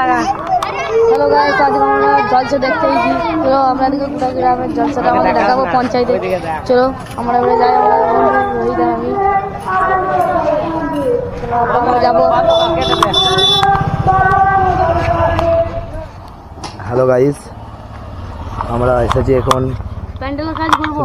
টাকা hello guys আজকে আমরা জলসা দেখতে এসেছি। চলো আমরা দেখো কোথাও গ্রামের জলসাটা আমাকে দেখাবো পঞ্চায়েতে। চলো আমরা এবারে যাই আমরা রোহিত আমি। যাব। হ্যালো গাইস আমরা এসেছি এখন প্যান্ডেলের কাজ করব।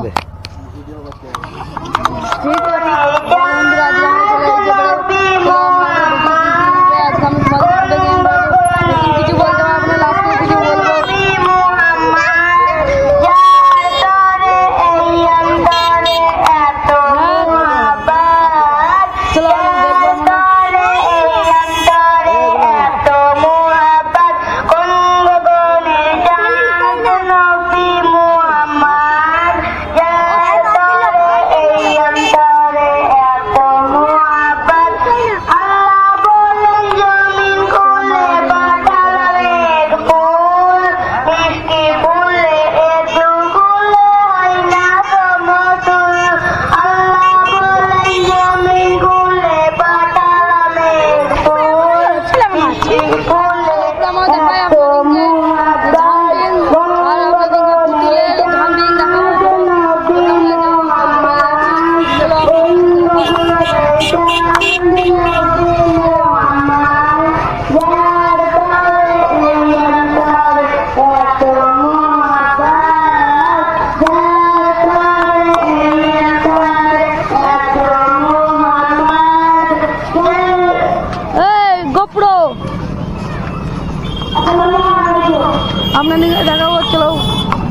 আপনাদেরকে দেখাবো চলো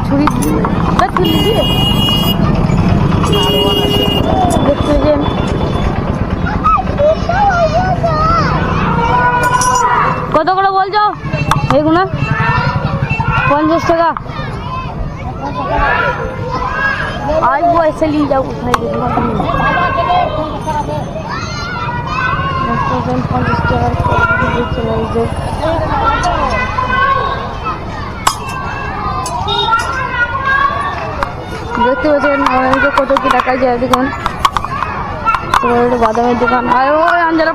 ছুরি দেখতে যে কত করে বলছো? এইগুলো পঞ্চাশ টাকা। আসব এসে নিয়ে যাব পঞ্চাশ টাকার চলে দেখতে পাচ্ছেন আমাদেরকে কত কি টাকা যায় দেখুন বাদামের দোকান। আর ওই আঞ্জারা